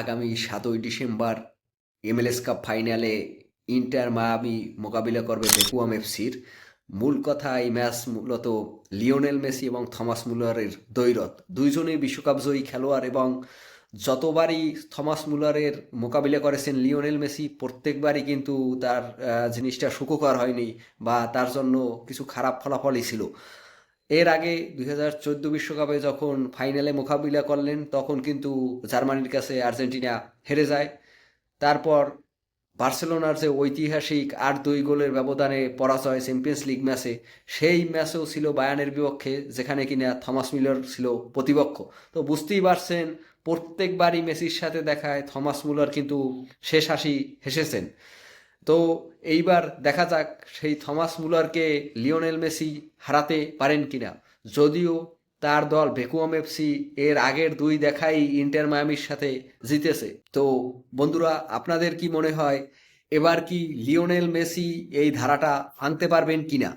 আগামী সাতই December MLS cup ফাইনালে ইন্টার মায়ামি মোকাবিলা করবে বেকুয়াম এফসির। মূল কথা, এই ম্যাচ মূলত লিওনেল মেসি এবং থমাস মুলারের দৈরত দুইজনেই বিশ্বকাপ জয়ী খেলোয়াড় এবং যতবারই থমাস মুলারের মোকাবিলা করেছেন লিওনেল মেসি, প্রত্যেকবারই কিন্তু তার জিনিসটা সুখকর হয়নি বা তার জন্য কিছু খারাপ ফলাফলই ছিল। এর আগে দুই হাজার চোদ্দ বিশ্বকাপে যখন ফাইনালে মোকাবিলা করলেন, তখন কিন্তু জার্মানির কাছে আর্জেন্টিনা হেরে যায়। তারপর বার্সেলোনার যে ঐতিহাসিক আট দুই গোলের ব্যবধানে পরাজয় চ্যাম্পিয়ন্স লিগ ম্যাচে সেই ম্যাচেও ছিল বায়ানের বিপক্ষে, যেখানে কিনা থমাস মিলার ছিল প্রতিপক্ষ। তো বুঝতেই পারছেন, প্রত্যেকবারই মেসির সাথে দেখায় থমাস মুলার কিন্তু শেষ হাসি হেসেছেন। তো এইবার দেখা যাক সেই থমাস মুলারকে লিওনেল মেসি হারাতে পারেন কিনা। যদিও তার দল ভেকুয়াম এফসি এর আগের দুই দেখাই ইন্টার মায়ামির সাথে জিতেছে। তো বন্ধুরা, আপনাদের কি মনে হয়, এবার কি লিওনেল মেসি এই ধারাটা আনতে পারবেন কিনা?